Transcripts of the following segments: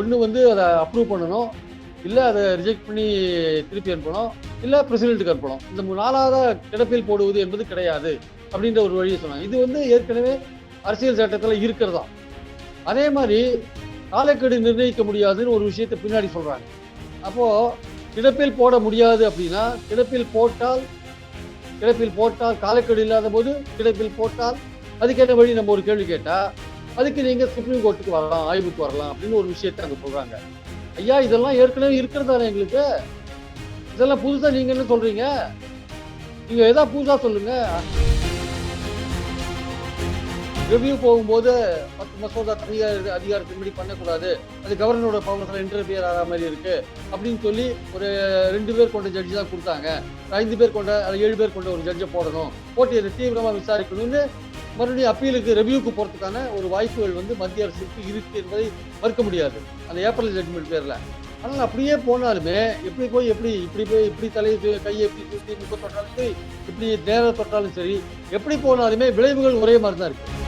ஒன்று வந்து அதை அப்ரூவ் பண்ணணும். இல்லை அதை ரிஜெக்ட் பண்ணி திருப்பி அனுப்பணும். இல்லை பிரசிடென்ட்டுக்கு அனுப்பணும். இந்த நாலாவதாக கிடப்பில் போடுவது என்பது கிடையாது அப்படின்ற ஒரு வழியை சொன்னாங்க. இது வந்து ஏற்கனவே அரசியல் சட்டத்தில் இருக்கிறதா? அதே மாதிரி காலக்கெடு நிர்ணயிக்க முடியாதுன்னு ஒரு விஷயத்தை பின்னாடி சொல்கிறாங்க அப்போது கிடப்பில் போட முடியாது அப்படின்னா கிடப்பில் போட்டால் கிடப்பில் போட்டால் காலக்கெடு இல்லாத போது கிடப்பில் போட்டால் அதுக்கேற்ற வழி நம்ம ஒரு கேள்வி கேட்டால் அதுக்கு நீங்க சுப்ரீம் கோர்ட்டுக்கு வரலாம் ஆய்வுக்கு வரலாம் அப்படின்னு ஒரு விஷயத்தை அங்க சொல்றாங்க. ஐயா இதெல்லாம் ஏற்கனவே இருக்கிறதால எங்களுக்கு? இதெல்லாம் புதுசா நீங்க என்ன சொல்றீங்க? நீங்க ஏதாவது புதுசா சொல்லுங்க. ரிவ்யூ போகும்போது பத்து மசோதா தீகார அதிகாரத்தின் படி பண்ணக்கூடாது. அது கவர்னரோட பவர்ஸ்ல இன்டர்பியர் ஆகிற மாதிரி இருக்கு அப்படின்னு சொல்லி ஒரு ரெண்டு பேர் கொண்ட ஜட்ஜி தான் கொடுத்தாங்க. ஐந்து பேர் கொண்ட ஏழு பேர் கொண்ட ஒரு ஜட்ஜை போடணும். போட்டு இதை தீவிரமா விசாரிக்கணும்னு மறுபடியும் அப்பீலுக்கு ரெவியூக்கு போகிறதுக்கான ஒரு வாய்ப்புகள் வந்து மத்திய அரசுக்கு இருக்குது என்பதை மறுக்க முடியாது. அந்த ஏப்ரல் ஜட்மெண்ட் பேரில். ஆனால் அப்படியே போனாலுமே எப்படி போய் எப்படி இப்படி போய் இப்படி தலையை கையை எப்படி தூக்கி முக்க தொட்டாலும் சரி இப்படி நேரம் தொட்டாலும் சரி எப்படி போனாலுமே விளைவுகள் ஒரே மாதிரி தான் இருக்குது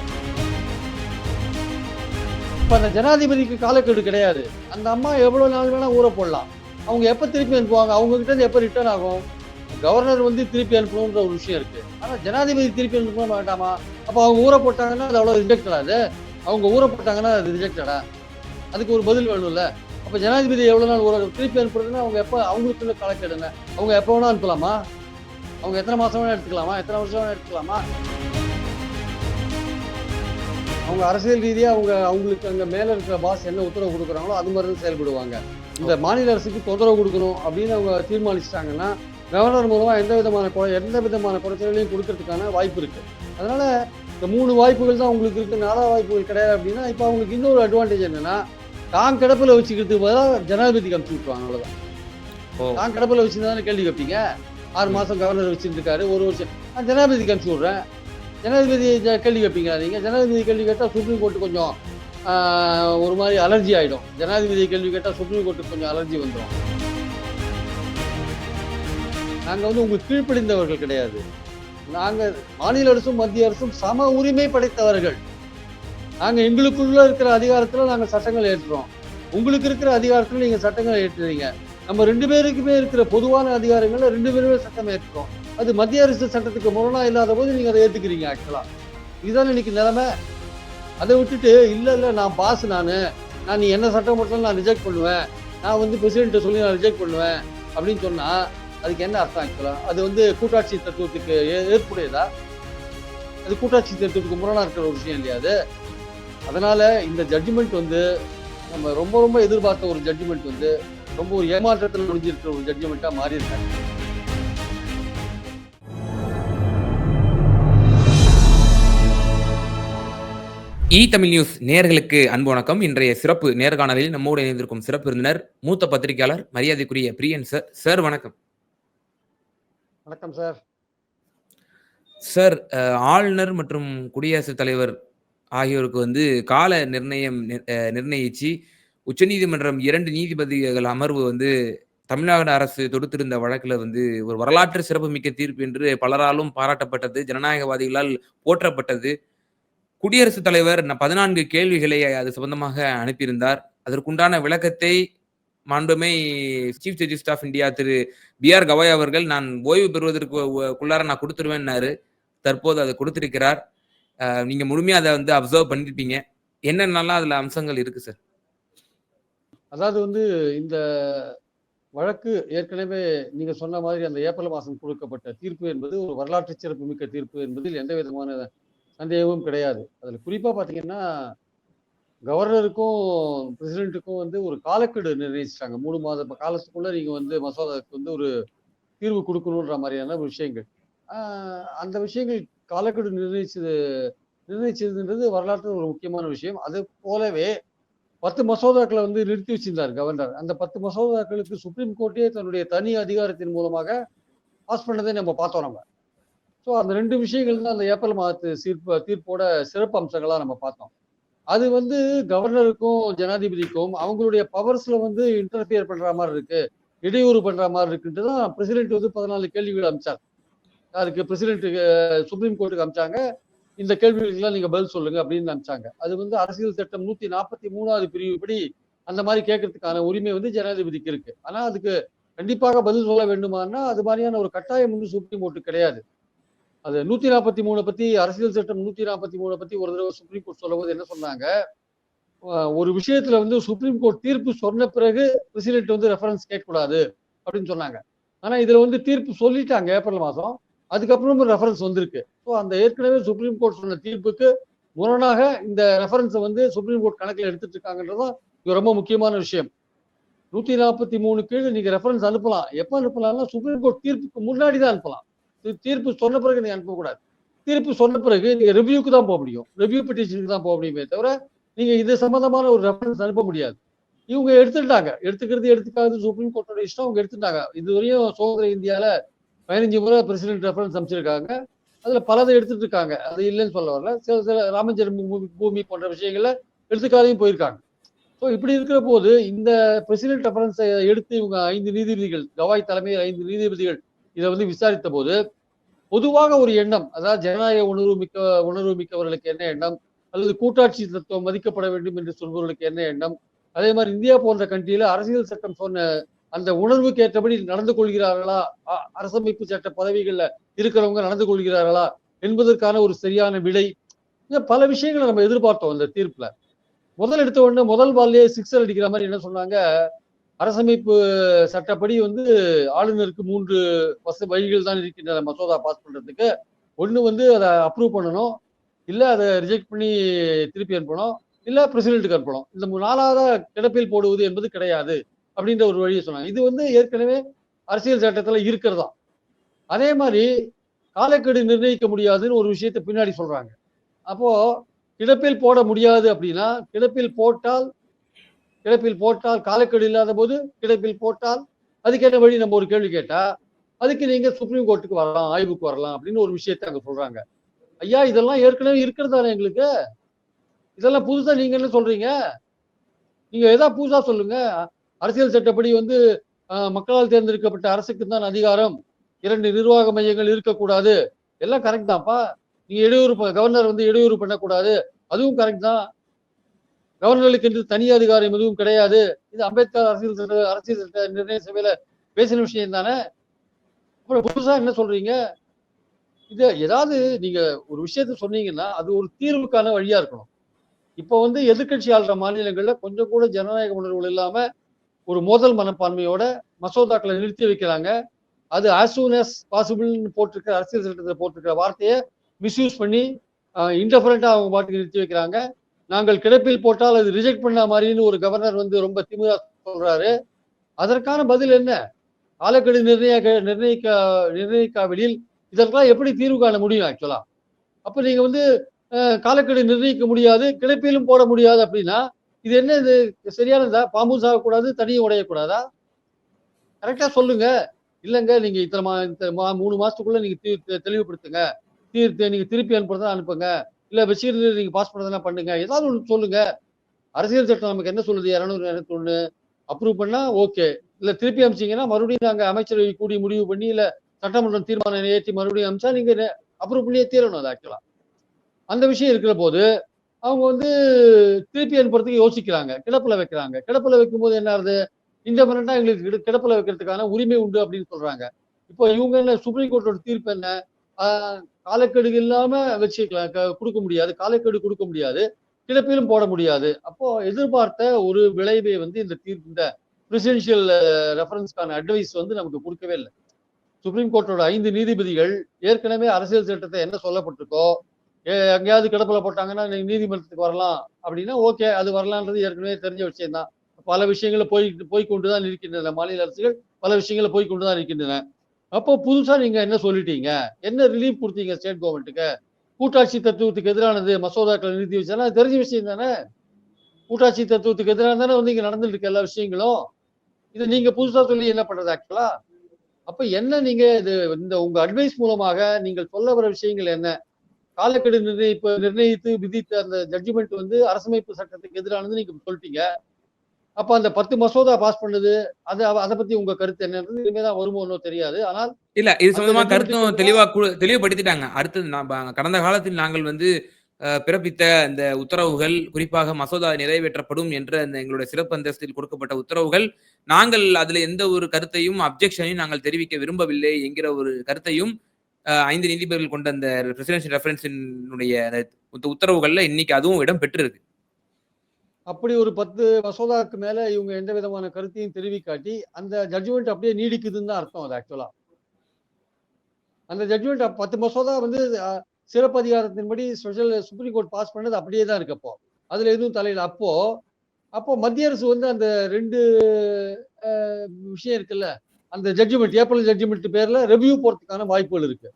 இப்போ அந்த ஜனாதிபதிக்கு காலக்கெடு கிடையாது. அந்த அம்மா எவ்வளோ நாள் வேணால் ஊற போடலாம். அவங்க எப்போ திருப்பி அனுப்புவாங்க அவங்க கிட்ட இருந்து ரிட்டர்ன் ஆகும்? கவர்னர் வந்து திருப்பி அனுப்பணுன்ற ஒரு விஷயம் இருக்கு. ஆனா ஜனாதிபதி திருப்பி அனுப்பணும் வேண்டாமா அப்ப அவங்க ஊற போட்டாங்கன்னா அது அவ்வளவு ரிஜெக்டடா அது அவங்க ஊற போட்டாங்கன்னா அது ரிஜெக்டடா அதுக்கு ஒரு பதில் வேணும்ல. அப்ப ஜனாதிபதி எவ்வளவு நாள் ஊற திருப்பி அனுப்புறதுன்னா அவங்க எப்ப அவங்களுக்குள்ள காலக்கெடுங்க அவங்க எப்ப வேணா அனுப்பலாமா? அவங்க எத்தனை மாசம் வேணா எடுத்துக்கலாமா? எத்தனை வருஷம் வேணா எடுத்துக்கலாமா? அவங்க அரசியல் ரீதியா அவங்க அவங்களுக்கு அங்க மேல இருக்கிற பாஸ் என்ன உத்தரவு கொடுக்குறாங்களோ அது மாதிரி தான் செயல்படுவாங்க. இந்த மாநில அரசுக்கு தொந்தரவு கொடுக்கணும் அப்படின்னு அவங்க தீர்மானிச்சிட்டாங்கன்னா கவர்னர் மூலமா எந்த விதமான குறை எந்த விதமான குறைச்சலையும் கொடுக்கறதுக்கான வாய்ப்பு இருக்கு. அதனால இந்த மூணு வாய்ப்புகள் தான் உங்களுக்கு இருக்கு. நாலாவது வாய்ப்புகள் கிடையாது அப்படின்னா இப்போ அவங்களுக்கு இன்னொரு அட்வான்டேஜ் என்னன்னா தான் கிடப்பில் வச்சுக்கிறதுக்கு பதிலாக ஜனாதிபதிக்கு அனுப்பிச்சு விட்டுருவாங்க அவ்வளவுதான். ஓ. தான் கிடப்பில் வச்சுருந்தா கேள்வி கேட்பீங்க ஆறு மாசம் கவர்னர் வச்சிருக்காரு ஒரு வருஷம். நான் ஜனாதிபதிக்கு அனுப்பிச்சு விட்றேன். ஜனாதிபதி கேள்வி கேட்பீங்களா நீங்க? ஜனாதிபதி கேள்வி கேட்டால் சுப்ரீம் கோர்ட்டு கொஞ்சம் ஒரு மாதிரி அலர்ஜி ஆயிடும். ஜனாதிபதி கேள்வி கேட்டால் சுப்ரீம் கோர்ட்டுக்கு கொஞ்சம் அலர்ஜி வந்துடும் நாங்கள் வந்து உங்களுக்கு கீழ்ப்படிந்தவர்கள் கிடையாது. நாங்கள் மாநில அரசும் மத்திய அரசும் சம உரிமை படைத்தவர்கள். நாங்கள் எங்களுக்குள்ள இருக்கிற அதிகாரத்தில் நாங்கள் சட்டங்கள் ஏற்றுறோம். உங்களுக்கு இருக்கிற அதிகாரத்தில் நீங்கள் சட்டங்களை ஏற்றுறீங்க. நம்ம ரெண்டு பேருக்குமே இருக்கிற பொதுவான அதிகாரங்களில் ரெண்டு பேருமே சட்டம் ஏற்றுறோம். அது மத்திய அரசு சட்டத்துக்கு முரணா இல்லாத போது நீங்கள் அதை ஏற்றுக்கிறீங்க ஆக்சுவலாக இதுதான் இன்னைக்கு நிலைமை. அதை விட்டுட்டு இல்லை இல்லை நான் பாஸ் நான். நான் நீ என்ன சட்டம் போட்டாலும் நான் ரிஜெக்ட் பண்ணுவேன். நான் வந்து பிரசிடென்ட்டை சொல்லி நான் ரிஜெக்ட் பண்ணுவேன். அப்படின்னு சொன்னால் அதுக்கு என்ன அர்த்தம் ஆக்சுவலாக அது வந்து கூட்டாட்சி தத்துவத்துக்கு ஏ- ஏற்புடையதா? அது கூட்டாட்சி தத்துவத்துக்கு முரணாக இருக்கிற ஒரு விஷயம் இல்லையா அது? அதனால் இந்த ஜட்ஜ்மெண்ட் வந்து நம்ம ரொம்ப ரொம்ப எதிர்பார்த்த ஒரு ஜட்ஜ்மெண்ட் வந்து ரொம்ப ஒரு ஏமாற்றத்தில் முடிஞ்சிருக்கிற ஒரு ஜட்ஜ்மெண்ட்டாக மாறியிருக்காங்க. இ தமிழ் நியூஸ் நேர்களுக்கு அன்பு வணக்கம். இன்றைய சிறப்பு நேர்காணலில் நம்மோடு இணைந்திருக்கும் சிறப்பு விருந்தினர் மூத்த பத்திரிகையாளர் மரியாதைக்குரிய பிரியன் சார் சார் வணக்கம். வணக்கம் சார் சார் ஆளுநர் மற்றும் குடியரசுத் தலைவர் ஆகியோருக்கு வந்து கால நிர்ணயம் நிர்ணயிச்சு உச்சநீதிமன்றம் இரண்டு நீதிபதிகள் அமர்வு வந்து தமிழ்நாடு அரசு தொடுத்திருந்த வழக்கில் வந்து ஒரு வரலாற்று சிறப்புமிக்க தீர்ப்பு என்று பலராலும் பாராட்டப்பட்டது ஜனநாயகவாதிகளால் போற்றப்பட்டது. குடியரசுத் தலைவர் பதினான்கு கேள்விகளை அது சம்பந்தமாக அனுப்பியிருந்தார். அதற்குண்டான விளக்கத்தை மாண்புமை chief justice of India Thiru B R Gavai அவர்கள் நான் ஓய்வு பெறுவதற்கு நான் கொடுத்துருவேன்னாரு. தற்போது அதை கொடுத்திருக்கிறார். நீங்க முழுமையா அதை வந்து அப்சர்வ் பண்ணிருப்பீங்க. என்னென்னலாம் அதுல அம்சங்கள் இருக்கு சார் அதாவது வந்து இந்த வழக்கு ஏற்கனவே நீங்க சொன்ன மாதிரி அந்த ஏப்ரல் மாதம் கொடுக்கப்பட்ட தீர்ப்பு என்பது ஒரு வரலாற்று சிறப்புமிக்க தீர்ப்பு என்பதில் எந்த விதமான சந்தேகமும் கிடையாது. அதில் குறிப்பாக பார்த்தீங்கன்னா கவர்னருக்கும் பிரசிடென்ட்டுக்கும் வந்து ஒரு காலக்கெடு நிர்ணயிச்சிட்டாங்க. மூணு மாத காலத்துக்குள்ள நீங்க வந்து மசோதாவுக்கு வந்து ஒரு தீர்வு கொடுக்கணுன்ற மாதிரியான விஷயங்கள். அந்த விஷயங்கள் காலக்கெடு நிர்ணயிச்சது நிர்ணயிச்சதுன்றது வரலாற்று ஒரு முக்கியமான விஷயம். அது போலவே பத்து மசோதாக்களை வந்து நிறுத்தி வச்சிருந்தார் கவர்னர். அந்த பத்து மசோதாக்களுக்கு சுப்ரீம் கோர்ட்டே தன்னுடைய தனி அதிகாரத்தின் மூலமாக பாஸ் பண்ணதை நம்ம பார்த்தோம் நம்ம. ஸோ அந்த ரெண்டு விஷயங்கள் தான் அந்த ஏப்ரல் மாதத்து தீர்ப்பு தீர்ப்போட சிறப்பு அம்சங்களாக நம்ம பார்த்தோம். அது வந்து கவர்னருக்கும் ஜனாதிபதிக்கும் அவங்களுடைய பவர்ஸ்ல வந்து இன்டர்ஃபியர் பண்ற மாதிரி இருக்கு. இடையூறு பண்ற மாதிரி இருக்குன்ட்டு தான் பிரசிடென்ட் வந்து பதினாலு கேள்விகள் அமைச்சார். அதுக்கு பிரசிடென்ட்டுக்கு சுப்ரீம் கோர்ட்டுக்கு அமைச்சாங்க. இந்த கேள்விகளுக்கெல்லாம் நீங்க பதில் சொல்லுங்க அப்படின்னு அமைச்சாங்க. அது வந்து அரசியல் சட்டம் நூத்தி நாற்பத்தி மூணாவது பிரிவுபடி அந்த மாதிரி கேட்கறதுக்கான உரிமை வந்து ஜனாதிபதிக்கு இருக்கு. ஆனா அதுக்கு கண்டிப்பாக பதில் சொல்ல வேண்டுமானா அது மாதிரியான ஒரு கட்டாயம் வந்து சுப்ரீம் கோர்ட்டு கிடையாது. அது நூத்தி நாற்பத்தி மூணு பத்தி அரசியல் சட்டம் நூத்தி நாற்பத்தி மூணு பத்தி ஒரு தடவை சுப்ரீம் கோர்ட் சொல்லும்போது என்ன சொன்னாங்க? ஒரு விஷயத்துல வந்து சுப்ரீம் கோர்ட் தீர்ப்பு சொன்ன பிறகு பிரசிடென்ட் வந்து ரெஃபரன்ஸ் கேட்கக்கூடாது அப்படின்னு சொன்னாங்க. ஆனா இதுல வந்து தீர்ப்பு சொல்லிட்டாங்க ஏப்ரல் மாசம். அதுக்கப்புறமும் ரெஃபரன்ஸ் வந்திருக்கு. ஸோ அந்த ஏற்கனவே சுப்ரீம் கோர்ட் சொன்ன தீர்ப்புக்கு முரணாக இந்த ரெஃபரன்ஸை வந்து சுப்ரீம் கோர்ட் கணக்கில் எடுத்துட்டு இருக்காங்கன்றதும் இது ரொம்ப முக்கியமான விஷயம். நூத்தி நாற்பத்தி மூணு கீழ் நீங்க ரெஃபரன்ஸ் அனுப்பலாம். எப்ப அனுப்பலாம்னா சுப்ரீம் கோர்ட் தீர்ப்புக்கு முன்னாடி தான் அனுப்பலாம். தீர்ப்பு சொன்ன பிறகு நீங்க அனுப்பக்கூடாது தீர்ப்பு சொன்ன பிறகு நீங்க ரிவ்யூக்கு தான் போக முடியும். ரிவ்யூ பெட்டிஷனுக்கு தான் போக முடியுமே தவிர நீங்க இது சம்பந்தமான ஒரு ரெஃபரன்ஸ் அனுப்ப முடியாது. இவங்க எடுத்துட்டாங்க. எடுத்துக்கிறது எடுத்துக்காது. சுப்ரீம் கோர்ட்டோட இஷ்டம் அவங்க எடுத்துட்டாங்க. இதுவரையும் சுதந்திர இந்தியால பதினஞ்சு முறை பிரசிடென்ட் ரெஃபரன்ஸ் அமைச்சிருக்காங்க அதுல பலதை எடுத்துட்டு இருக்காங்க. அது இல்லைன்னு சொல்ல வரல. சில சில ராமஜென்ம பூமி- போன்ற விஷயங்கள்ல எடுத்துக்காதையும் போயிருக்காங்க. ஸோ இப்படி இருக்கிற போது இந்த பிரசிடென்ட் ரெஃபரன்ஸை எடுத்து இவங்க ஐந்து நீதிபதிகள் கவாய் தலைமையில் ஐந்து நீதிபதிகள் இதை வந்து விசாரித்த போது பொதுவாக ஒரு எண்ணம் அதாவது ஜனநாயக உணர்வு மிக்க உணர்வு மிக்கவர்களுக்கு என்ன எண்ணம் அல்லது கூட்டாட்சி தத்துவம் மதிக்கப்பட வேண்டும் என்று சொல்பவர்களுக்கு என்ன எண்ணம் அதே மாதிரி இந்தியா போன்ற கண்ட்ரியில அரசியல் சட்டம் சொன்ன அந்த உணர்வுக்கு ஏற்றபடி நடந்து கொள்கிறார்களா அரசமைப்பு சட்ட பதவிகள்ல இருக்கிறவங்க நடந்து கொள்கிறார்களா என்பதற்கான ஒரு சரியான விடை. பல விஷயங்களை நம்ம எதிர்பார்த்தோம் அந்த தீர்ப்புல. முதல் எடுத்த உடனே முதல் பால்லே சிக்ஸர் அடிக்கிற மாதிரி என்ன சொன்னாங்க அரசமைப்பு சட்டப்படி வந்து ஆளுநருக்கு மூன்று வச வழிகள் தான் இருக்கின்றன மசோதா பாஸ் பண்ணுறதுக்கு ஒன்று வந்து அதை அப்ரூவ் பண்ணணும். இல்லை அதை ரிஜெக்ட் பண்ணி திருப்பி அனுப்பணும். இல்லை பிரசிடென்ட்டுக்கு அனுப்பணும். இந்த மூ- கிடப்பில் போடுவது என்பது கிடையாது அப்படின்ற ஒரு வழியை சொன்னாங்க. இது வந்து ஏற்கனவே அரசியல் சட்டத்தில் இருக்கிறதா? அதே மாதிரி காலக்கெடு நிர்ணயிக்க முடியாதுன்னு ஒரு விஷயத்தை பின்னாடி சொல்கிறாங்க அப்போது கிடப்பில் போட முடியாது அப்படின்னா கிடப்பில் போட்டால் கிடப்பில் போட்டால் காலக்கெடு இல்லாத போது கிடப்பில் போட்டால் அதுக்கு என்ன வழி? நம்ம ஒரு கேள்வி கேட்டா அதுக்கு நீங்க சுப்ரீம் கோர்ட்டுக்கு வரலாம் ஆய்வுக்கு வரலாம் அப்படின்னு ஒரு விஷயத்த அங்க சொல்றாங்க. ஐயா இதெல்லாம் ஏற்கனவே இருக்கிறதானே எங்களுக்கு? இதெல்லாம் புதுசா நீங்க என்ன சொல்றீங்க? நீங்க ஏதாவது புதுசா சொல்லுங்க. அரசியல் சட்டப்படி வந்து மக்களால் தேர்ந்தெடுக்கப்பட்ட அரசுக்கு தான் அதிகாரம். இரண்டு நிர்வாக மையங்கள் இருக்கக்கூடாது. எல்லாம் கரெக்ட் தான்ப்பா. நீங்க இடையூறு ப- கவர்னர் வந்து இடையூறு பண்ணக்கூடாது. அதுவும் கரெக்ட் தான். கவர்னருக்கு என்று தனி அதிகாரம் எதுவும் கிடையாது. இது அம்பேத்கர் அரசியல் அரசியல் நிர்ணய சபையில பேசின விஷயம் தானே? அப்புறம் புதுசா என்ன சொல்றீங்க? இது ஏதாவது நீங்க ஒரு விஷயத்த சொன்னீங்கன்னா அது ஒரு தீர்வுக்கான வழியா இருக்கணும். இப்போ வந்து எதிர்க்கட்சி ஆள்ற மாநிலங்கள்ல கொஞ்சம் கூட ஜனநாயக உணர்வுகள் இல்லாம ஒரு மோதல் மனப்பான்மையோட மசோதாக்களை நிறுத்தி வைக்கிறாங்க. அது ஆஸ் சூன் அஸ் பாசிபிள்னு போட்டிருக்க அரசியல் சட்டத்தில் போட்டிருக்கிற வார்த்தையை மிஸ்யூஸ் பண்ணி இன்டஃபரண்டா அவங்க பாட்டுக்கு நிறுத்தி வைக்கிறாங்க. நாங்கள் கிடப்பில் போட்டால் அது ரிஜெக்ட் பண்ண மாதிரின்னு ஒரு கவர்னர் வந்து ரொம்ப திமுக சொல்றாரு. அதற்கான பதில் என்ன? காலக்கெடு நிர்ணய நிர்ணயிக்க நிர்ணயிக்காவிடில் இதற்கெல்லாம் எப்படி தீர்வு காண முடியும் ஆக்சுவலா அப்ப நீங்க வந்து காலக்கெடு நிர்ணயிக்க முடியாது கிடப்பிலும் போட முடியாது அப்படின்னா இது என்ன இது? சரியானதா? பாம்பு சாகக்கூடாது தனியும் உடையக்கூடாதா? கரெக்டா சொல்லுங்க. இல்லைங்க நீங்க இத்தனை மா இத்தனை மா மூணு மாசத்துக்குள்ள நீங்க தெளிவுபடுத்துங்க. தீர்த்து நீங்க திருப்பி அனுப்புறதா அனுப்புங்க. இல்ல பஷீர் நீங்க பாஸ் பண்ணதெல்லாம் பண்ணுங்க. ஏதாவது ஒன்று சொல்லுங்க. அரசியல் சட்டம் நமக்கு என்ன சொல்லுது? இரநூறு இரநூத்தி ஒண்ணு அப்ரூவ் பண்ணா ஓகே இல்ல திருப்பி அமைச்சிங்கன்னா மறுபடியும் நாங்க அமைச்சரவை கூடி முடிவு பண்ணி இல்ல சட்டமன்றம் தீர்மானம் ஏற்றி மறுபடியும் அமிச்சா நீங்க அப்ரூவ் பண்ணியே தீரணும் அது ஆக்சுவலா அந்த விஷயம் இருக்கிற போது அவங்க வந்து திருப்பி அனுப்புறதுக்கு யோசிக்கிறாங்க. கிடப்புல வைக்கிறாங்க. கிடப்புல வைக்கும்போது என்ன ஆகுது? இந்த இண்டிபெண்டா எங்களுக்கு கிடப்பில் கிடப்புல வைக்கிறதுக்கான உரிமை உண்டு அப்படின்னு சொல்றாங்க. இப்போ இவங்க என்ன சுப்ரீம் கோர்ட்டோட தீர்ப்பு என்ன? ஆஹ் காலக்கெடு இல்லாம வச்சுக்கலாம் கொடுக்க முடியாது. காலக்கெடு கொடுக்க முடியாது. கிடப்பிலும் போட முடியாது. அப்போ எதிர்பார்த்த ஒரு விளைவை வந்து இந்த தீர்ப்பு இந்த பிரசிடென்ஷியல் ரெஃபரன்ஸ்க்கான அட்வைஸ் வந்து நமக்கு கொடுக்கவே இல்லை. சுப்ரீம் கோர்ட்டோட ஐந்து நீதிபதிகள் ஏற்கனவே அரசியல் சட்டத்தை என்ன சொல்லப்பட்டிருக்கோ ஏ, எங்கேயாவது கிடப்புல போட்டாங்கன்னா நீங்கள் நீதிமன்றத்துக்கு வரலாம். அப்படின்னா ஓகே அது வரலான்றது ஏற்கனவே தெரிஞ்ச விஷயம் தான் பல விஷயங்களை போய் போய் கொண்டுதான் இருக்கின்றன மாநில அரசுகள் பல விஷயங்களை போய் கொண்டுதான் இருக்கின்றன. அப்போ புதுசா நீங்க என்ன சொல்லிட்டீங்க? என்ன ரிலீஃப் கொடுத்தீங்க ஸ்டேட் கவர்மெண்ட்டுக்கு கூட்டாட்சி தத்துவத்துக்கு எதிரானது மசோதாக்களை நிறுத்தி வச்சாலும் தெரிஞ்ச விஷயம் தானே. கூட்டாட்சி தத்துவத்துக்கு எதிரான தானே வந்து இங்க நடந்துட்டு இருக்க எல்லா விஷயங்களும். இதை நீங்க புதுசா சொல்லி என்ன பண்றது ஆக்சுவலா அப்ப என்ன நீங்க இது இந்த உங்க அட்வைஸ் மூலமாக நீங்கள் சொல்ல வர விஷயங்கள் என்ன? காலக்கெடு நிர்ணயிப்பு நிர்ணயித்து விதித்த அந்த ஜட்ஜ்மெண்ட் வந்து அரசமைப்பு சட்டத்துக்கு எதிரானது நீங்க சொல்லிட்டீங்க. அப்ப அந்த பத்து மசோதா பாஸ் பண்ணது. அது அதை பத்தி உங்க கருத்து என்னன்றது இனிமேதான் வருமோ இன்னும் தெரியாது. ஆனால் இல்ல இது சம்பந்தமா கருத்தும் தெளிவா தெளிவுபடுத்திட்டாங்க. அடுத்தது நான் கடந்த காலத்தில் நாங்கள் வந்து பிறப்பித்த அந்த உத்தரவுகள் குறிப்பாக மசோதா நிறைவேற்றப்படும் என்ற அந்த எங்களுடைய சிறப்பு அந்தஸ்தில் கொடுக்கப்பட்ட உத்தரவுகள் நாங்கள் அதுல எந்த ஒரு கருத்தையும் அப்ஜெக்ஷனையும் நாங்கள் தெரிவிக்க விரும்பவில்லை என்கிற ஒரு கருத்தையும் ஐந்து நீதிபதிகள் கொண்ட அந்த பிரசிடென்ஷியல் ரெஃபரன்ஸினுடைய உத்தரவுகள்ல இன்னைக்கு அதுவும் இடம் பெற்றிருக்கு அப்படி ஒரு பத்து மசோதாவுக்கு மேல இவங்க எந்த விதமான கருத்தையும் தெரிவிக்காட்டி அந்த ஜட்ஜ்மெண்ட் அப்படியே நீடிக்குதுன்னு தான் அர்த்தம் அது ஆக்சுவலா அந்த ஜட்ஜ்மெண்ட் பத்து மசோதா வந்து சிறப்பு அதிகாரத்தின்படி ஸ்பெஷல் சுப்ரீம் கோர்ட் பாஸ் பண்ணது அப்படியே தான் இருக்கு அப்போ. அதுல எதுவும் தலையில் அப்போ அப்போ மத்திய அரசு வந்து அந்த ரெண்டு விஷயம் இருக்குல்ல அந்த ஜட்ஜ்மெண்ட் ஏப்ரல் ஜட்ஜ்மெண்ட் பேர்ல ரிவ்யூ போறதுக்கான வாய்ப்புகள் இருக்கு.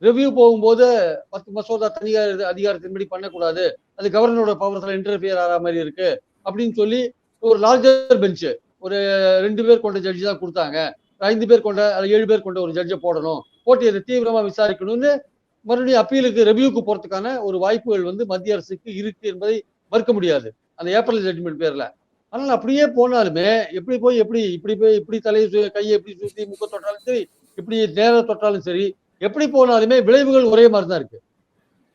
ரிவ்யூ போகும்போது பத்து மசோதா தனியார் அதிகாரத்தின்படி பண்ணக்கூடாது. அது கவர்னரோட பவர்ஸ்ல இன்டர்ஃபியர் ஆகிற மாதிரி இருக்கு. அப்படின்னு சொல்லி ஒரு லார்ஜர் பெஞ்சு ஒரு ரெண்டு பேர் கொண்ட ஜட்ஜி தான் கொடுத்தாங்க. ஐந்து பேர் கொண்ட ஏழு பேர் கொண்ட ஒரு ஜட்ஜை போடணும். போட்டு இதை தீவிரமா விசாரிக்கணும்னு மறுபடியும் அப்பீலுக்கு ரெவியூக்கு போறதுக்கான ஒரு வாய்ப்புகள் வந்து மத்திய அரசுக்கு இருக்கு என்பதை மறுக்க முடியாது. அந்த ஏப்ரல் ஜட்மெண்ட் பேர்ல. ஆனால் அப்படியே போனாலுமே எப்படி போய் எப்படி இப்படி போய் இப்படி தலையை சு- கையை எப்படி சுத்தி முக்க தொட்டாலும் சரி இப்படி நேர தொட்டாலும் சரி எப்படி போனாலுமே விளைவுகள் ஒரே மாதிரி தான் இருக்கு.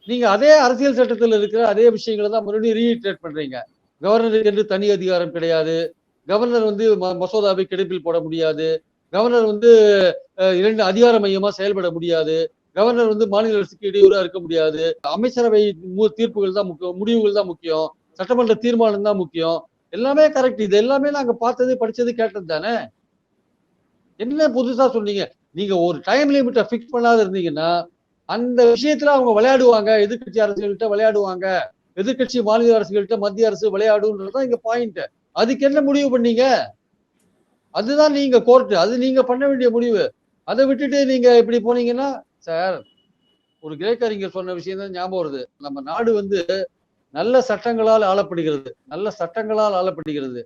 நீங்க அதே அரசியல் சட்டத்தில் இருக்கிற அதே விஷயங்களை தான் மறுபடியும் ரீஇட்ரேட் பண்றீங்க. கவர்னருக்கு என்று தனி அதிகாரம் கிடையாது. கவர்னர் வந்து ம- மசோதாவை கிடைப்பில் போட முடியாது. கவர்னர் வந்து இரண்டு அதிகார மையமா செயல்பட முடியாது. கவர்னர் வந்து மாநில அரசுக்கு இடையூறா இருக்க முடியாது. அமைச்சரவை தீர்ப்புகள் தான் முக்கியம் முடிவுகள் தான் முக்கியம். சட்டமன்ற தீர்மானம் தான் முக்கியம். எல்லாமே கரெக்ட் இது எல்லாமே நாங்க பார்த்தது படிச்சது கேட்டது தானே? என்ன புதுசா சொன்னீங்க? நீங்க ஒரு டைம் லிமிட்டை ஃபிக்ஸ் பண்ணாத இருந்தீங்கன்னா அந்த விஷயத்துல அவங்க விளையாடுவாங்க. எதிர்க்கட்சி அரசுகள்கிட்ட விளையாடுவாங்க. எதிர்க்கட்சி மாநில அரசுகள்கிட்ட மத்திய அரசு விளையாடுன்றதுதான் இங்க பாயிண்ட் அதுக்கு என்ன முடிவு பண்ணீங்க? அதுதான் நீங்க கோர்ட்டு அது நீங்க பண்ண வேண்டிய முடிவு. அதை விட்டுட்டு நீங்க இப்படி போனீங்கன்னா சார் ஒரு கிரேக்க அறிஞர் சொன்ன விஷயம் தான் ஞாபகம் வருது. நம்ம நாடு வந்து நல்ல சட்டங்களால் ஆளப்படுகிறது. நல்ல சட்டங்களால் ஆளப்படுகிறது.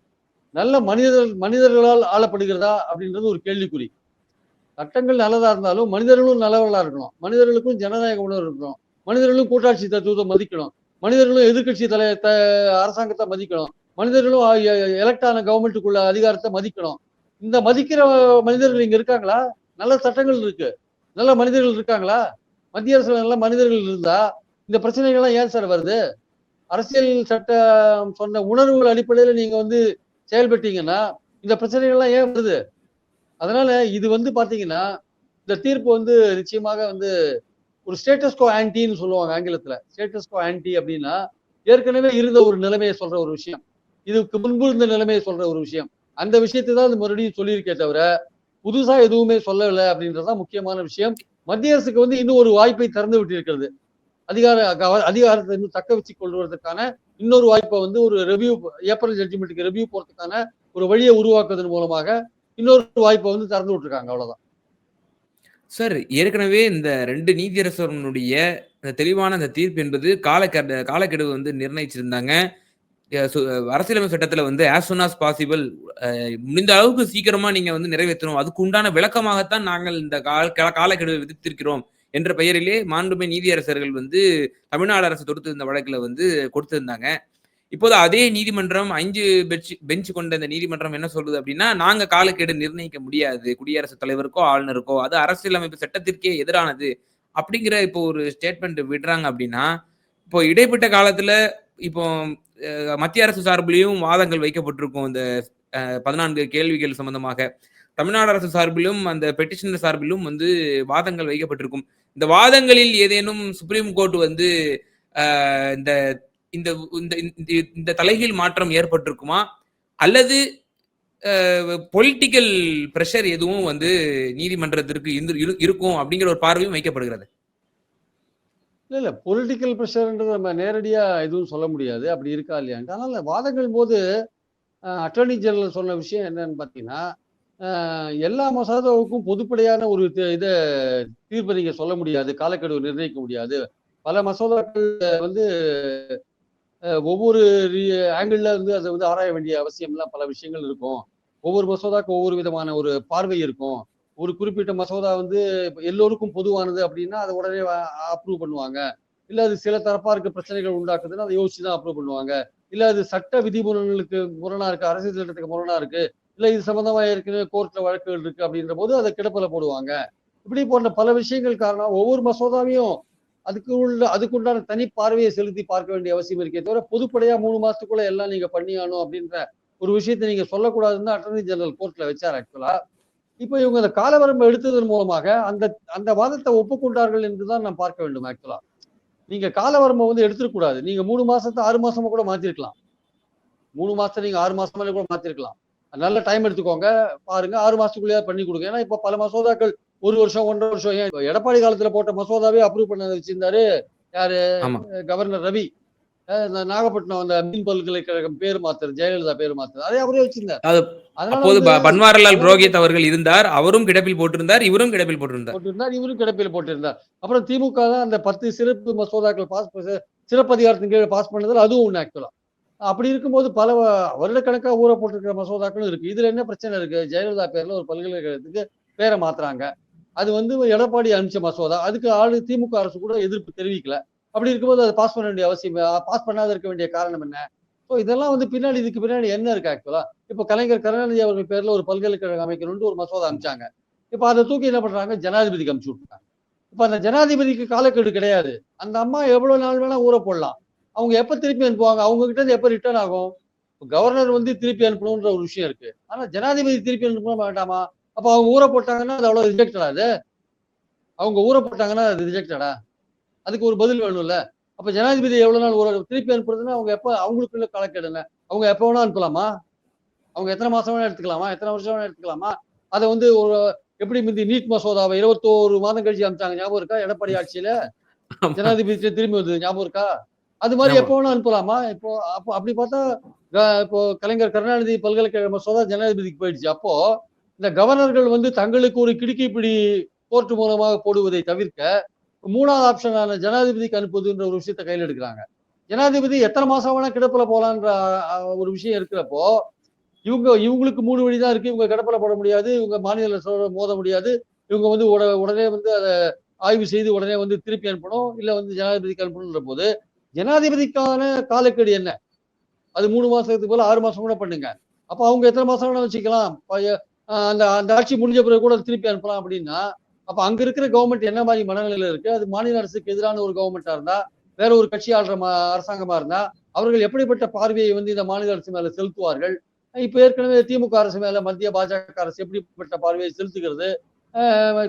நல்ல மனிதர்கள் மனிதர்களால் ஆளப்படுகிறதா அப்படின்றது ஒரு கேள்விக்குறி. சட்டங்கள் நல்லதா இருந்தாலும் மனிதர்களும் நல்லவர்களா இருக்கணும். மனிதர்களுக்கும் ஜனநாயக உணர்வு இருக்கணும். மனிதர்களும் கூட்டாட்சி தத்துவத்தை மதிக்கணும். மனிதர்களும் எதிர்க்கட்சி தலை த அரசாங்கத்தை மதிக்கணும். மனிதர்களும் எலக்ட் ஆன கவர்மெண்ட்டுக்குள்ள அதிகாரத்தை மதிக்கணும். இந்த மதிக்கிற மனிதர்கள் இங்க இருக்காங்களா? நல்ல சட்டங்கள் இருக்கு. நல்ல மனிதர்கள் இருக்காங்களா? மத்திய அரசு நல்ல மனிதர்கள் இருந்தா இந்த பிரச்சனைகள்லாம் ஏன் சார் வருது? அரசியல் சட்டம் சொன்ன உணர்வுகள் அடிப்படையில் நீங்க வந்து செயல்பட்டீங்கன்னா இந்த பிரச்சனைகள்லாம் ஏன் வருது? அதனால இது வந்து பாத்தீங்கன்னா இந்த தீர்ப்பு வந்து நிச்சயமாக வந்து ஒரு ஸ்டேட்டஸ்கோ ஆன்டின்னு சொல்லுவாங்க ஆங்கிலத்துல. ஸ்டேட்டஸ்கோ ஆன்டி அப்படின்னா ஏற்கனவே இருந்த ஒரு நிலைமையை சொல்ற ஒரு விஷயம். இதுக்கு முன்பு இருந்த நிலைமையை சொல்ற ஒரு விஷயம். அந்த விஷயத்தை தான் அது மறுபடியும் சொல்லியிருக்கே தவிர புதுசா எதுவுமே சொல்லவில்லை அப்படின்றதான் முக்கியமான விஷயம். மத்திய அரசுக்கு வந்து இன்னும் ஒரு வாய்ப்பை திறந்து விட்டிருக்கிறது. அதிகார அதிகாரத்தை இன்னும் தக்க வச்சு கொள்வதற்கான இன்னொரு வாய்ப்பை வந்து ஒரு ரெவ்யூ ஏப்ரல் ஜட்ஜ்மெண்ட்டுக்கு ரெவ்யூ போறதுக்கான ஒரு வழியை உருவாக்குவதன் மூலமாக இன்னொரு வாய்ப்பை வந்து திறந்து விட்டுருக்காங்க அவ்வளவுதான். சார் ஏற்கனவே இந்த ரெண்டு நீதியரசனுடைய தெளிவான அந்த தீர்ப்பு என்பது காலக்கெடு காலக்கெடு வந்து நிர்ணயிச்சிருந்தாங்க. சு- அரசியலமைப்பு சட்டத்துல வந்து ஆஸ் soon ஆஸ் பாசிபிள் முடிந்த அளவுக்கு சீக்கிரமா நீங்க வந்து நிறைவேற்றணும். அதுக்கு உண்டான விளக்கமாகத்தான் நாங்கள் இந்த கால காலக்கெடுவை விதித்திருக்கிறோம் என்ற பெயரிலே மாண்புமை நீதியரசர்கள் வந்து தமிழ்நாடு அரசு தொடுத்து வழக்குல வந்து கொடுத்திருந்தாங்க. இப்போது அதே நீதிமன்றம் ஐந்து பெஞ்ச் பெஞ்ச் கொண்ட இந்த நீதிமன்றம் என்ன சொல்லுது அப்படின்னா நாங்க காலக்கெடு நிர்ணயிக்க முடியாது. குடியரசுத் தலைவருக்கோ ஆளுநருக்கோ. அது அரசியலமைப்பு சட்டத்திற்கே எதிரானது அப்படிங்கிற இப்போ ஒரு ஸ்டேட்மெண்ட் விடுறாங்க அப்படின்னா இப்போ இடைப்பட்ட காலத்துல இப்போ மத்திய அரசு சார்பிலையும் வாதங்கள் வைக்கப்பட்டிருக்கும் இந்த பதினான்கு கேள்விகள் சம்பந்தமாக. தமிழ்நாடு அரசு சார்பிலும் அந்த பெட்டிஷனர் சார்பிலும் வந்து வாதங்கள் வைக்கப்பட்டிருக்கும். இந்த வாதங்களில் ஏதேனும் சுப்ரீம் கோர்ட் வந்து இந்த இந்த இந்த இந்த- இந்த தலைகீழ் மாற்றம் ஏற்பட்டிருக்குமா? அல்லது பொலிட்டிக்கல் ப்ரெஷர் எதுவும் வந்து நீதிமன்றத்திற்கு இருந்து- இரு- இருக்கும் அப்படிங்கிற ஒரு பார்வையும் வைக்கப்படுகிறது. இல்ல இல்ல. பொலிட்டிக்கல் ப்ரெஷர்ன்றது நம்ம நேரடியா எதுவும் சொல்ல முடியாது. அப்படி இருக்கா இல்லையான்ட்டு. அதனால வாதங்கள் போது அட்டர்னி ஜெனரல் சொன்ன விஷயம் என்னன்னு பார்த்தீங்கன்னா எல்லா மசோதாவுக்கும் பொதுப்படையான ஒரு இதை தீர்ப்பை நீங்க சொல்ல முடியாது காலக்கெடு நிர்ணயிக்க முடியாது. பல மசோதாக்கள் வந்து ஒவ்வொரு ஆங்கிள் வந்து அதை வந்து ஆராய வேண்டிய அவசியம்லாம் பல விஷயங்கள் இருக்கும். ஒவ்வொரு மசோதாவுக்கு ஒவ்வொரு விதமான ஒரு பார்வை இருக்கும். ஒரு குறிப்பிட்ட மசோதா வந்து எல்லோருக்கும் பொதுவானது அப்படின்னா அதை உடனே அப்ரூவ் பண்ணுவாங்க. இல்லை அது சில தரப்பாருக்கு பிரச்சனைகள் உண்டாக்குதுன்னா அதை யோசிச்சு தான் அப்ரூவ் பண்ணுவாங்க. இல்லை அது சட்ட விதிமுறைகளுக்கு முரணா இருக்கு அரசியல் சட்டத்துக்கு முரணா இருக்கு இல்லை இது சம்பந்தமா ஏற்கனவே கோர்ட்ல வழக்குகள் இருக்கு அப்படின்ற போது அதை கிடப்பில் போடுவாங்க. இப்படி போன்ற பல விஷயங்கள் காரணம் ஒவ்வொரு மசோதாவையும் அதுக்கு உள்ள அதுக்குண்டான தனி பார்வையை செலுத்தி பார்க்க வேண்டிய அவசியம் இருக்கே தவிர பொதுப்படையா மூணு மாசத்துக்குள்ள எல்லாம் நீங்க பண்ணியானோம் அப்படின்ற ஒரு விஷயத்தை நீங்க சொல்லக்கூடாதுன்னு அட்டர்னி ஜெனரல் கோர்ட்ல வச்சார் ஆக்சுவலா இப்போ இவங்க அந்த காலவரம்பு எடுத்ததன் மூலமாக அந்த அந்த வாதத்தை ஒப்புக்கொண்டார்கள் என்றுதான் நான் பார்க்க வேண்டும் ஆக்சுவலா நீங்க காலவரம்பை வந்து எடுத்துடக்கூடாது நீங்க மூணு மாசத்தை ஆறு மாசமா கூட மாத்திருக்கலாம். மூணு மாசத்தை நீங்க ஆறு மாசமா கூட மாத்திருக்கலாம். நல்ல டைம் எடுத்துக்கோங்க. பாருங்க ஆறு மாசத்துக்குள்ளேயே பண்ணி கொடுங்க. ஏன்னா இப்ப பல மசோதாக்கள் ஒரு வருஷம் ஒன்றரை வருஷம். ஏன் எடப்பாடி காலத்துல போட்ட மசோதாவே அப்ரூவ் பண்ண வச்சிருந்தாரு யாரு? கவர்னர் ரவி. நாகப்பட்டினம் அந்த மீன் பல்கலைக்கழகம் பேர் மாத்துறது ஜெயலலிதா பேர் மாத்துறது அதே அவரே வச்சிருந்தார். அப்போது பன்வாரிலால் புரோஹித் அவர்கள் இருந்தார் அவரும் கிடப்பில் போட்டிருந்தார் இவரும் கிடப்பில் போட்டிருந்தார். போட்டிருந்தார் இவரும் கிடப்பில் போட்டிருந்தார். அப்புறம் திமுக தான் அந்த பத்து சிறப்பு மசோதாக்கள் பாஸ் சிறப்பு அதிகாரத்தின் கீழ் பாஸ் பண்ணதில் அதுவும் ஒன்று ஆக்சுவலா அப்படி இருக்கும்போது பல வ- வருடக்கணக்கா ஊற போட்டிருக்கிற மசோதாக்களும் இருக்கு. இதுல என்ன பிரச்சனை இருக்கு? ஜெயலலிதா பேர்ல ஒரு பல்கலைக்கழகத்துக்கு பேரை மாத்துறாங்க. அது வந்து எடப்பாடி அனுப்பிச்ச மசோதா. அதுக்கு ஆளு திமுக அரசு கூட எதிர்ப்பு தெரிவிக்கல. அப்படி இருக்கும்போது அதை பாஸ் பண்ண வேண்டிய அவசியம் பாஸ் பண்ணாத இருக்க வேண்டிய காரணம் என்ன? ஸோ இதெல்லாம் வந்து பின்னாடி இதுக்கு பின்னாடி என்ன இருக்கு ஆக்சுவலா இப்போ கலைஞர் கருணாநிதி அவர்கள் பேர்ல ஒரு பல்கலைக்கழகம் அமைக்கணும்னு ஒரு மசோதா அனுப்பிச்சாங்க இப்போ அதை தூக்கி என்ன பண்றாங்க? ஜனாதிபதிக்கு அனுப்பிச்சு விட்டுறாங்க இப்போ அந்த ஜனாதிபதிக்கு காலக்கெடு கிடையாது. அந்த அம்மா எவ்வளவு நாள் வேணா ஊற போடலாம். அவங்க எப்ப திருப்பி அனுப்புவாங்க? அவங்க கிட்ட இருந்து எப்ப ரிட்டர்ன் ஆகும்? கவர்னர் வந்து திருப்பி அனுப்பணும்ன்ற ஒரு விஷயம் இருக்கு. ஆனா ஜனாதிபதி திருப்பி அனுப்பணும் வேண்டாமா? அப்ப அவங்க ஊற போட்டாங்கன்னா அது அவ்வளவு ரிஜெக்டடா அது? அவங்க ஊற போட்டாங்கன்னா அது ரிஜெக்டடா அதுக்கு ஒரு பதில் வேணும்ல? அப்ப ஜனாதிபதி எவ்வளவு நாள் ஊற திருப்பி அனுப்புறதுன்னா அவங்க எப்ப அவங்களுக்குள்ள காலக்கெடு என்ன அவங்க எப்ப வேணா அனுப்பலாமா? அவங்க எத்தனை மாசம் வேணா எடுத்துக்கலாமா? எத்தனை வருஷம் வேணா எடுத்துக்கலாமா? அதை வந்து ஒரு எப்படி முந்தி நீட் மசோதாவை இருபத்தோரு மாதம் கழிச்சு அனுப்பிச்சாங்க ஞாபகம் இருக்கா? எடப்பாடி ஆட்சியில. ஜனாதிபதி திரும்பி வந்தது ஞாபகம் இருக்கா? அது மாதிரி. எப்போ வேணா அனுப்பலாமா? இப்போ அப்போ அப்படி பார்த்தா இப்போ கலைஞர் கருணாநிதி பல்கலைக்கழக மசோதா ஜனாதிபதிக்கு போயிடுச்சு. அப்போ இந்த கவர்னர்கள் வந்து தங்களுக்கு ஒரு கிடுக்கிப்பிடி கோர்ட் மூலமாக போடுவதை தவிர்க்க மூணாவது ஆப்ஷனான ஜனாதிபதிக்கு அனுப்புவதுன்ற ஒரு விஷயத்தை கையில் எடுக்கிறாங்க. ஜனாதிபதி எத்தனை மாசம் வேணா கிடப்பில் போகலான்ற ஒரு விஷயம் இருக்கிறப்போ இவங்க இவங்களுக்கு மூணு வழி தான் இருக்கு. இவங்க கிடப்பில் போட முடியாது. இவங்க மாநில அரசோட மோத முடியாது. இவங்க வந்து உட- உடனே வந்து அதை ஆய்வு செய்து உடனே வந்து திருப்பி அனுப்பணும். இல்லை வந்து ஜனாதிபதிக்கு அனுப்பணுன்ற போது ஜனாதிபதிக்கான காலக்கெடு என்ன? அது மூணு மாசத்துக்கு போல ஆறு மாசம் கூட பண்ணுங்க. அப்போ அவங்க எத்தனை மாசம் வேணா வச்சுக்கலாம். அந்த அந்த ஆட்சி முடிஞ்ச பிறகு கூட திருப்பி அனுப்பலாம் அப்படின்னா அப்போ அங்கே இருக்கிற கவர்மெண்ட் என்ன மாதிரி மனநிலையில் இருக்குது அது மாநில அரசுக்கு எதிரான ஒரு கவர்மெண்ட்டாக இருந்தால் வேற ஒரு கட்சி ஆள்ற அரசாங்கமாக இருந்தால் அவர்கள் எப்படிப்பட்ட பார்வையை வந்து இந்த மாநில அரசு மேலே செலுத்துவார்கள்? இப்போ ஏற்கனவே திமுக அரசு மேலே மத்திய பாஜக அரசு எப்படிப்பட்ட பார்வையை செலுத்துகிறது?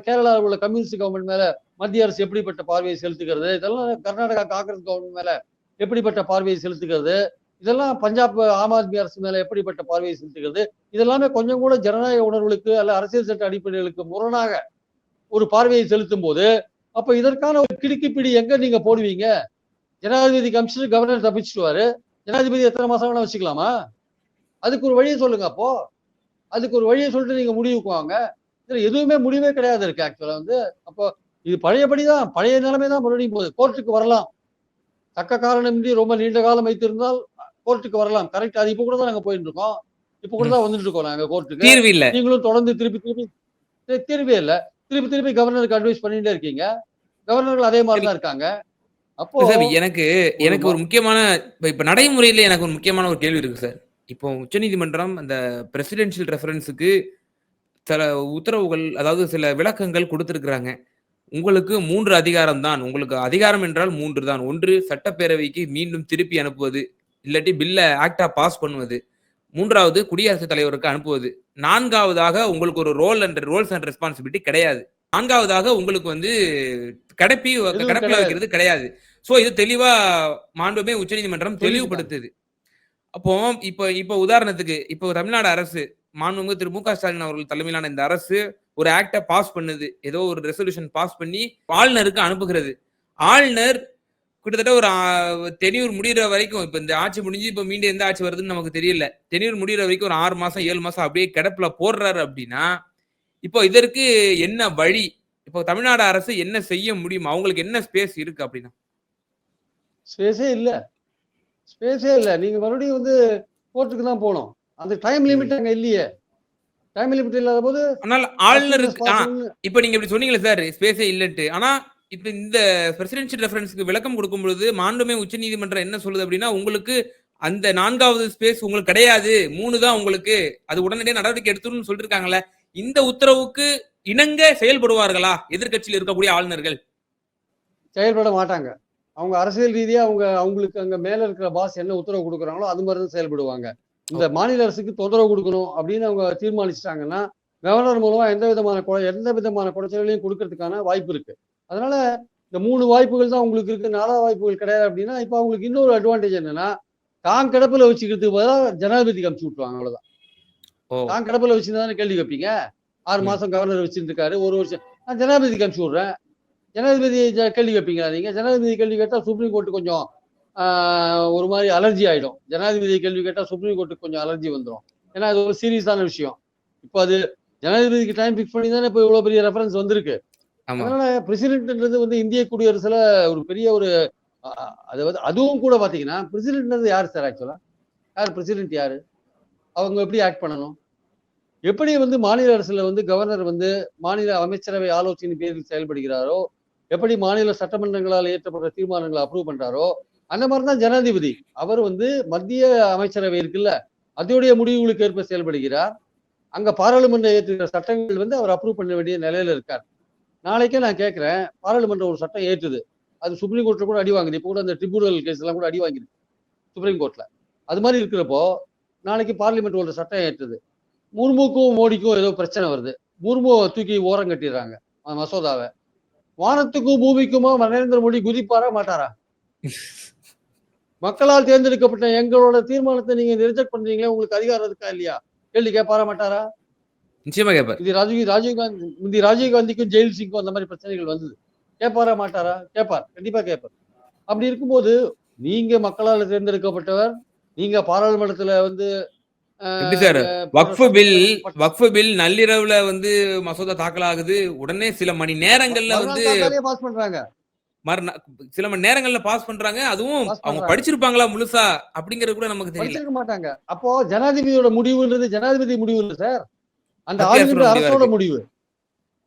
கேரளாவில் உள்ள கம்யூனிஸ்ட் கவர்மெண்ட் மேலே மத்திய அரசு எப்படிப்பட்ட பார்வையை செலுத்துகிறது? இதெல்லாம் கர்நாடகா காங்கிரஸ் கவர்மெண்ட் மேலே எப்படிப்பட்ட பார்வையை செலுத்துகிறது? இதெல்லாம் பஞ்சாப் ஆம் ஆத்மி அரசு மேல எப்படிப்பட்ட பார்வையை செலுத்துகிறது? இதெல்லாமே கொஞ்சம் கூட ஜனநாயக உணர்வுகளுக்கு அல்ல அரசியல் சட்ட அடிப்படைகளுக்கு முரணாக ஒரு பார்வையை செலுத்தும் போது அப்ப இதற்கான ஒரு கிடுக்கிப்பிடி எங்க நீங்க போடுவீங்க? ஜனாதிபதி கமிஷனர் கவர்னர் தப்பிச்சுடுவாரு. ஜனாதிபதி எத்தனை மாசம் வேணா வச்சுக்கலாமா? அதுக்கு ஒரு வழியை சொல்லுங்க அப்போ. அதுக்கு ஒரு வழியை சொல்லிட்டு நீங்க முடிவுக்கு வாங்க. இதுல எதுவுமே முடிவே கிடையாது இருக்கு ஆக்சுவலா வந்து. அப்போ இது பழையபடிதான். பழைய நிலைமை தான் மறுபடியும் போகுது. கோர்ட்டுக்கு வரலாம். தக்க காரணமின்றி ரொம்ப நீண்ட காலம் வைத்திருந்தால் கோர்ட்டுக்கு வரலாம். கரெக்ட் அது இப்ப கூட தான் நாங்க போயிட்டு இருக்கோம் இப்ப கூட தான் வந்துட்டு இருக்கோம் நாங்க கோர்ட்டுக்கு. தீர்வு இல்ல. நீங்களும் தொடர்ந்து திருப்பி திருப்பி தீர்வே இல்ல. திருப்பி திருப்பி கவர்னருக்கு அட்வைஸ் பண்ணிட்டே இருக்கீங்க. கவர்னர்கள் அதே மாதிரி தான் இருக்காங்க. அப்போ எனக்கு எனக்கு ஒரு முக்கியமான இப்ப இப்ப நடைமுறையில எனக்கு ஒரு முக்கியமான ஒரு கேள்வி இருக்கு சார். இப்போ உச்சநீதிமன்றம் அந்த பிரசிடென்ஷியல் ரெஃபரன்ஸுக்கு சில உத்தரவுகள் அதாவது சில விளக்கங்கள் கொடுத்திருக்கிறாங்க. உங்களுக்கு மூன்று அதிகாரம் தான். உங்களுக்கு அதிகாரம் என்றால் மூன்று தான். ஒன்று சட்டப்பேரவைக்கு மீண்டும் திருப்பி அனுப்புவது. இல்லாட்டி பில்ல ஆக்டா பாஸ் பண்ணுவது. மூன்றாவது குடியரசுத் தலைவருக்கு அனுப்புவது. நான்காவதாக உங்களுக்கு ஒரு role and roles and responsibility கிடையாது. நான்காவதாக உங்களுக்கு வந்து கடப்பி கடப்பில் கிடையாது. வைக்கிறது கிடையாது. சோ இது தெளிவா மாண்புமே உச்சநீதிமன்றம் தெளிவுபடுத்துது. அப்போ இப்போ இப்போ உதாரணத்துக்கு இப்போ தமிழ்நாடு அரசு மாண்புமிகு திரு மு க ஸ்டாலின் அவர்கள் தலைமையிலான இந்த அரசு ஒரு ஆக்டை பாஸ் பண்ணுது. ஏதோ ஒரு ரெசல்யூஷன் பாஸ் பண்ணி ஆளுநருக்கு அனுப்புகிறது. ஆளுநர் கிட்டத்தட்ட ஒரு தெனியூர் முடிகிற வரைக்கும் இப்ப இந்த ஆட்சி முடிஞ்சு இப்ப மீண்டும் எந்த ஆட்சி வருதுன்னு நமக்கு தெரியல. தெனியூர் முடிகிற வரைக்கும் ஒரு ஆறு மாசம் ஏழு மாசம் அப்படியே கிடப்புல போடுறாரு அப்படின்னா இப்போ இதற்கு என்ன வழி? இப்போ தமிழ்நாடு அரசு என்ன செய்ய முடியும்? அவங்களுக்கு என்ன ஸ்பேஸ் இருக்கு அப்படின்னா? ஸ்பேஸே இல்ல. ஸ்பேஸே இல்ல. நீங்க மறுபடியும் வந்து கோர்ட்டுக்கு தான் போகணும். அந்த டைம் லிமிட் அங்க இல்லையே. டைம் லிமிட் இல்லாத போது ஆனால் ஆளுநருக்கு இப்ப நீங்க இப்படி சொன்னீங்களே சார் ஸ்பேஸே இல்லட்டு ஆனா இப்ப இந்த பிரசிடென்ஷியல் ரெஃபரன்ஸ்க்கு விளக்கம் கொடுக்கும் பொழுது மாண்புமே உச்சநீதிமன்றம் என்ன சொல்லுது அப்படின்னா உங்களுக்கு அந்த நான்காவது ஸ்பேஸ் உங்களுக்கு கிடையாது. மூணு தான் உங்களுக்கு அது உடனடியாக நடவடிக்கை எடுத்துன்னு சொல்லிருக்காங்கல்ல. இந்த உத்தரவுக்கு இணங்க செயல்படுவார்களா? எதிர்க்கட்சியில் இருக்கக்கூடிய ஆளுநர்கள். செயல்பட மாட்டாங்க. அவங்க அரசியல் ரீதியா அவங்க அவங்களுக்கு அங்க மேல இருக்கிற பாஸ் என்ன உத்தரவு கொடுக்குறாங்களோ அது மாதிரி தான் செயல்படுவாங்க. இந்த மாநில அரசுக்கு தொந்தரவு கொடுக்கணும் அப்படின்னு அவங்க தீர்மானிச்சிட்டாங்கன்னா கவர்னர் மூலமா எந்த விதமான எந்த விதமான குறைச்சல்களையும் கொடுக்கறதுக்கான வாய்ப்பு இருக்கு. அதனால இந்த மூணு வாய்ப்புகள் தான் உங்களுக்கு இருக்கு. நாலாவது வாய்ப்புகள் கிடையாது அப்படின்னா இப்போ அவங்களுக்கு இன்னொரு அட்வான்டேஜ் என்னன்னா தான் கிடப்புல வச்சுக்கிறதுக்கு பதிலாக ஜனாதிபதிக்கு அமுச்சு விட்டுருவாங்க அவ்வளவுதான். ஓ. தான் கிடப்புல வச்சுருந்தானே கேள்வி கேட்பீங்க? ஆறு. மாசம் கவர்னர் வச்சுட்டு இருக்காரு ஒரு வருஷம். நான் ஜனாதிபதிக்கு அனுப்பிச்சு விடுறேன். ஜனாதிபதி கேள்வி கேட்பீங்களா நீங்க? ஜனாதிபதி கேள்வி கேட்டா சுப்ரீம் கோர்ட்டு கொஞ்சம் ஒரு மாதிரி அலர்ஜி ஆயிடும். ஜனாதிபதி கேள்வி கேட்டா சுப்ரீம் கோர்ட்டுக்கு கொஞ்சம் அலர்ஜி வந்துடும் ஏன்னா அது ஒரு சீரியஸான விஷயம். இப்போ அது ஜனாதிபதிக்கு டைம் ஃபிக்ஸ் பண்ணி தானே இப்போ இவ்வளவு பெரிய ரெஃபரன்ஸ் வந்திருக்கு. அதனால பிரசிடென்ட்ன்றது வந்து இந்திய குடியரசுல ஒரு பெரிய ஒரு அதாவது வந்து அதுவும் கூட பாத்தீங்கன்னா பிரசிடென்ட்ன்றது யார் சார் ஆக்சுவலா யார் பிரசிடென்ட் யாரு? அவங்க எப்படி ஆக்ட் பண்ணணும்? எப்படி வந்து மாநில அரசுல வந்து கவர்னர் வந்து மாநில அமைச்சரவை ஆலோசனை பேரில் செயல்படுகிறாரோ? எப்படி மாநில சட்டமன்றங்களால் இயற்றப்படுற தீர்மானங்களை அப்ரூவ் பண்றாரோ? அந்த மாதிரி தான் ஜனாதிபதி. அவர் வந்து மத்திய அமைச்சரவை இருக்குல்ல அதோடைய முடிவுகளுக்கு ஏற்ப செயல்படுகிறார். அங்க பாராளுமன்றம் ஏற்றுகிற சட்டங்கள் வந்து அவர் அப்ரூவ் பண்ண வேண்டிய நிலையில இருக்கார். நாளைக்கே நான் கேட்குறேன் பாராளுமன்றம் ஒரு சட்டம் ஏற்றுது. அது சுப்ரீம் கோர்ட்ல கூட அடி வாங்குது. இப்போ கூட அந்த ட்ரிபியூனல் கேஸ் எல்லாம் கூட அடி வாங்கிருக்கு சுப்ரீம் கோர்ட்ல. அது மாதிரி இருக்கிறப்போ நாளைக்கு பார்லிமெண்ட் ஒரு சட்டம் ஏற்றுது. முர்முக்கும் மோடிக்கும் ஏதோ பிரச்சனை வருது. முர்மு தூக்கி ஓரம் கட்டிடுறாங்க. அந்த மசோதாவை. வானத்துக்கும் பூமிக்குமா நரேந்திர மோடி குதிப்பாரா மாட்டாரா? மக்களால் தேர்ந்தெடுக்கப்பட்ட எங்களோட தீர்மானத்தை நீங்க ரிஜெக்ட் பண்றீங்களே உங்களுக்கு அதிகாரம் இருக்கா இல்லையா? கேள்வி கேட்பாரா மாட்டாரா? நிச்சயமா கேட்பார் இது ராஜீவ் ராஜீவ் காந்தி முந்தி ராஜீவ் காந்திக்கும் ஜெயில் சிங்க்கும் அந்த மாதிரி பிரச்சனைகள் வந்தது. கேட்பாரா மாட்டாரா? கேட்பார் கண்டிப்பா கேட்பார் அப்படி இருக்கும்போது நீங்க மக்களால் தேர்ந்தெடுக்கப்பட்டவர் நீங்க பாராளுமன்றத்துல வந்து sir? Waqf bill Waqf bill நள்ளிரவுல வந்து மசோதா தாக்கல் ஆகுது உடனே சில மணி நேரங்கள்ல வந்து பாஸ் பண்றாங்க. மறுநா சில மணி நேரங்கள்ல பாஸ் பண்றாங்க. அதுவும் அவங்க. படிச்சிருப்பாங்களா முழுசா? அப்படிங்கறது கூட நமக்கு தெரியல. மாட்டாங்க. அப்போ ஜனாதிபதியோட முடிவுன்றது ஜனாதிபதி முடிவு இல்லை சார். அந்த ஆளுகின்ற அரசோட முடிவா.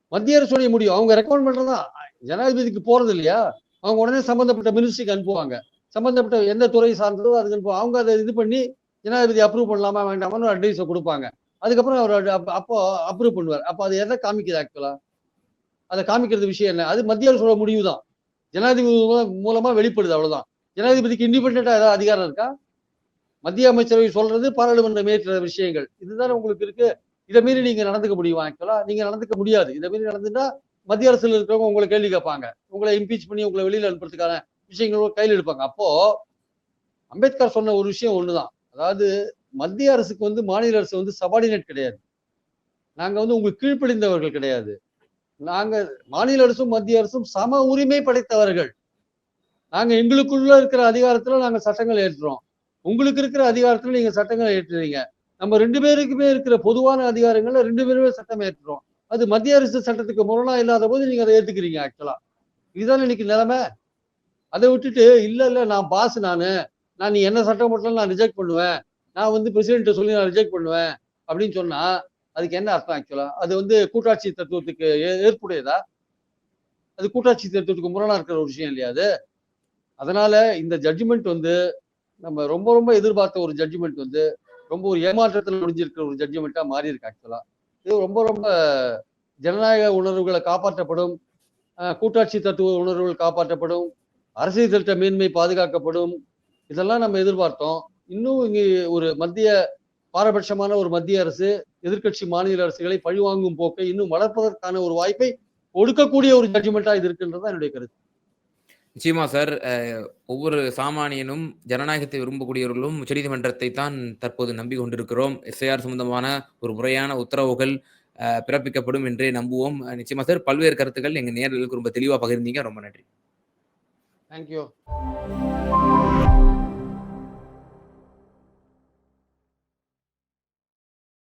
மத்திய அரசுடைய முடிவு. அவங்க ரெக்கமெண்ட் பண்றதுதான். ஜனாதிபதிக்கு போறது இல்லையா அவங்க உடனே சம்பந்தப்பட்ட மினிஸ்ட்ரிக்கு அனுப்புவாங்க. சம்பந்தப்பட்ட எந்த துறை சார்ந்ததோ அதுக்கு அனுப்புவாங்க அவங்க அதை இது பண்ணி ஜனாதிபதி அப்ரூவ் பண்ணலாமா வேண்டாமான்னு ஒரு அட்வைஸை கொடுப்பாங்க. அதுக்கப்புறம் அவர் அப்ப- அப்ரூவ் பண்ணுவார். அப்போ அது எதை காமிக்குது ஆக்சுவலா அதை காமிக்கிறது விஷயம் என்ன? அது மத்திய அரசோட முடிவு தான் ஜனாதிபதி மூல- மூலமா வெளிப்படுது அவ்வளவுதான். ஜனாதிபதிக்கு இண்டிபெண்டா ஏதாவது அதிகாரம் இருக்கா? மத்திய அமைச்சரவை சொல்றது பாராளுமன்றம் ஏற்ற விஷயங்கள். இதுதானே உங்களுக்கு இருக்கு? இதை மீறி நீங்க நடந்துக்க முடியுமா ஆக்சுவலா? நீங்க நடந்துக்க முடியாது. இதை மீறி நடந்துட்டா மத்திய அரசுல இருக்கிறவங்க உங்களை கேள்வி கேட்பாங்க. உங்களை இம்பீச் பண்ணி உங்களை வெளியில அனுப்புறதுக்கான விஷயங்கள் கையில் எடுப்பாங்க. அப்போ அம்பேத்கர் சொன்ன ஒரு விஷயம் ஒண்ணுதான். அதாவது மத்திய அரசுக்கு வந்து மாநில அரசு வந்து சபார்டினேட் கிடையாது. நாங்க வந்து உங்களுக்கு கீழ்ப்படிந்தவர்கள் கிடையாது. நாங்க மாநில அரசும் மத்திய அரசும் சம உரிமை படைத்தவர்கள். நாங்க எங்களுக்குள்ள இருக்கிற அதிகாரத்துல நாங்க சட்டங்கள் ஏற்றுறோம். உங்களுக்கு இருக்கிற அதிகாரத்துல நீங்க சட்டங்களை ஏற்றுறீங்க. நம்ம ரெண்டு பேருக்குமே இருக்கிற பொதுவான அதிகாரங்கள்ல ரெண்டு பேருமே சட்டம் ஏற்றுறோம். அது மத்திய அரசு சட்டத்துக்கு முரணா இல்லாத போது நீங்க அதை ஏத்துக்கிறீங்க ஆக்சுவலா இதுதான் இன்னைக்கு நிலைமை? அதை விட்டுட்டு இல்ல இல்ல நான் பாஸ் நானு. நான் நீ என்ன சட்டம் போட்டாலும் நான் ரிஜெக்ட் பண்ணுவேன். நான் வந்து பிரசிடென்ட் சொல்லி நான் ரிஜெக்ட் பண்ணுவேன். அப்படின்னு சொன்னா அதுக்கு என்ன அர்த்தம் ஆக்சுவலா அது வந்து கூட்டாட்சி தத்துவத்துக்கு ஏ- ஏற்புடையதா? அது கூட்டாட்சி தத்துவத்துக்கு முரணா இருக்கிற ஒரு விஷயம் இல்லையா அது? அதனால இந்த ஜட்ஜ்மெண்ட் வந்து நம்ம ரொம்ப ரொம்ப எதிர்பார்த்த ஒரு ஜட்ஜ்மெண்ட் வந்து ரொம்ப ஒரு ஏமாற்றத்தில் முடிஞ்சிருக்கிற ஒரு ஜட்ஜ்மெண்ட்டாக மாறி இருக்கு ஆக்சுவலாக இது ரொம்ப ரொம்ப ஜனநாயக உணர்வுகளை காப்பாற்றப்படும் கூட்டாட்சி தத்துவ உணர்வுகள் காப்பாற்றப்படும் அரசியல் திட்ட மேன்மை பாதுகாக்கப்படும். இதெல்லாம் நம்ம எதிர்பார்த்தோம். இன்னும் இங்கே ஒரு மத்திய பாரபட்சமான ஒரு மத்திய அரசு எதிர்க்கட்சி மாநில அரசுகளை பழிவாங்கும் போக்கை இன்னும் வளர்ப்பதற்கான ஒரு வாய்ப்பை கொடுக்கக்கூடிய ஒரு ஜட்ஜ்மெண்ட்டா இது இருக்குன்றதான் என்னுடைய கருத்து. நிச்சயமா சார். ஒவ்வொரு சாமானியனும் ஜனநாயகத்தை விரும்பக்கூடியவர்களும் உச்சநீதிமன்றத்தை தான் தற்போது நம்பி கொண்டிருக்கிறோம். எஸ்ஐஆர் சம்பந்தமான ஒரு முறையான உத்தரவுகள் பிறப்பிக்கப்படும் என்றே நம்புவோம். நிச்சயமா சார். பல்வேறு கருத்துக்கள் எங்கள் நேர்களுக்கு ரொம்ப தெளிவாக பகிர்ந்தீங்க. ரொம்ப நன்றி. தேங்க்யூ